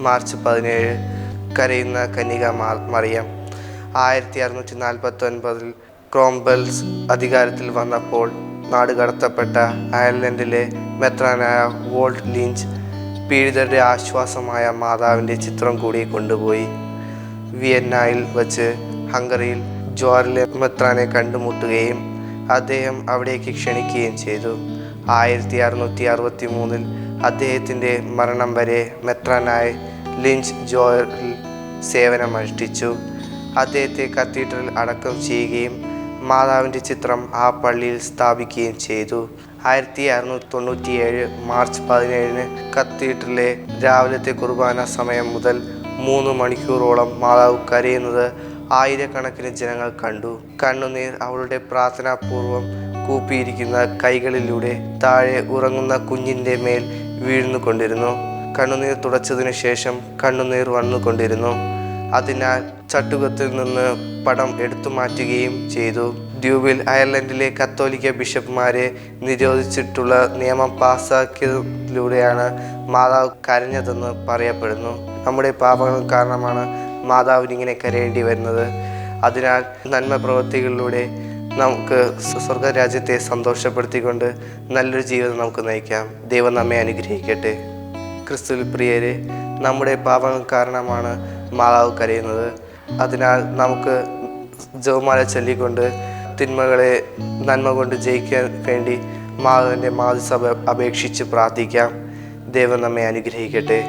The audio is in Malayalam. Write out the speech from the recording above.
മാർച്ച് പതിനേഴ് കരയുന്ന കന്യക മറിയം. ആയിരത്തി അറുന്നൂറ്റി നാൽപ്പത്തി ഒൻപതിൽ ക്രോംബെൽസ് അധികാരത്തിൽ വന്നപ്പോൾ നാട് കടത്തപ്പെട്ട അയർലൻഡിലെ മെത്രാനായ വോൾട്ട് ലിഞ്ച് പീഡിതരുടെ ആശ്വാസമായ മാതാവിന്റെ ചിത്രം കൂടി കൊണ്ടുപോയി. വിയന്നയിൽ വച്ച് ഹംഗറിയിൽ ജോറിലെ മെത്രാനെ കണ്ടുമുട്ടുകയും അദ്ദേഹം അവിടേക്ക് ക്ഷണിക്കുകയും ചെയ്തു. ആയിരത്തി അറുന്നൂറ്റി അറുപത്തി മൂന്നിൽ അദ്ദേഹത്തിന്റെ മരണം വരെ മെത്രാനായി ലിഞ്ച് ജോയറിൽ സേവനമനുഷ്ഠിച്ചു അദ്ദേഹത്തെ കത്തീഡ്രൽ അടക്കം ചെയ്യുകയും മാതാവിന്റെ ചിത്രം ആ പള്ളിയിൽ സ്ഥാപിക്കുകയും ചെയ്തു. ആയിരത്തി അറുന്നൂറ്റി തൊണ്ണൂറ്റിയേഴ് മാർച്ച് പതിനേഴിന് കത്തീഡ്രലിലെ രാവിലത്തെ കുർബാന സമയം മുതൽ മൂന്ന് മണിക്കൂറോളം മാതാവ് കരയുന്നത് ആയിരക്കണക്കിന് ജനങ്ങൾ കണ്ടു. കണ്ണുനീർ അവളുടെ പ്രാർത്ഥനാപൂർവം കൂപ്പിയിരിക്കുന്ന കൈകളിലൂടെ താഴെ ഉറങ്ങുന്ന കുഞ്ഞിന്റെ മേൽ വീഴുന്നുകൊണ്ടിരുന്നു. കണ്ണുനീർ തുടച്ചതിനു ശേഷം കണ്ണുനീർ വന്നുകൊണ്ടിരുന്നു. അതിനാൽ ചട്ടുകത്തിൽ നിന്ന് പടം എടുത്തു മാറ്റുകയും ചെയ്തു. ദ്വീപിൽ അയർലൻഡിലെ കത്തോലിക്ക ബിഷപ്പുമാരെ നിരോധിച്ചിട്ടുള്ള നിയമം പാസ്സാക്കിയതിലൂടെയാണ് മാതാവ് കരഞ്ഞതെന്ന് പറയപ്പെടുന്നു. നമ്മുടെ പാപങ്ങൾ കാരണമാണ് മാതാവിനിങ്ങനെ കരയേണ്ടി വരുന്നത്. അതിനാൽ നന്മ പ്രവൃത്തികളിലൂടെ നമുക്ക് സ്വർഗരാജ്യത്തെ സന്തോഷപ്പെടുത്തിക്കൊണ്ട് നല്ലൊരു ജീവിതം നമുക്ക് നയിക്കാം. ദൈവം നമ്മെ അനുഗ്രഹിക്കട്ടെ. ക്രിസ്തു പ്രിയരെ നമ്മുടെ പാപങ്ങൾ കാരണമാണ് മാതാവ് കരയുന്നത്. അതിനാൽ നമുക്ക് ജവമാല ചൊല്ലിക്കൊണ്ട് തിന്മകളെ നന്മ കൊണ്ട് ജയിക്കാൻ വേണ്ടി മാതാവിന്റെ മാതൃസഭ അപേക്ഷിച്ച് പ്രാർത്ഥിക്കാം. ദൈവം നമ്മെ അനുഗ്രഹിക്കട്ടെ.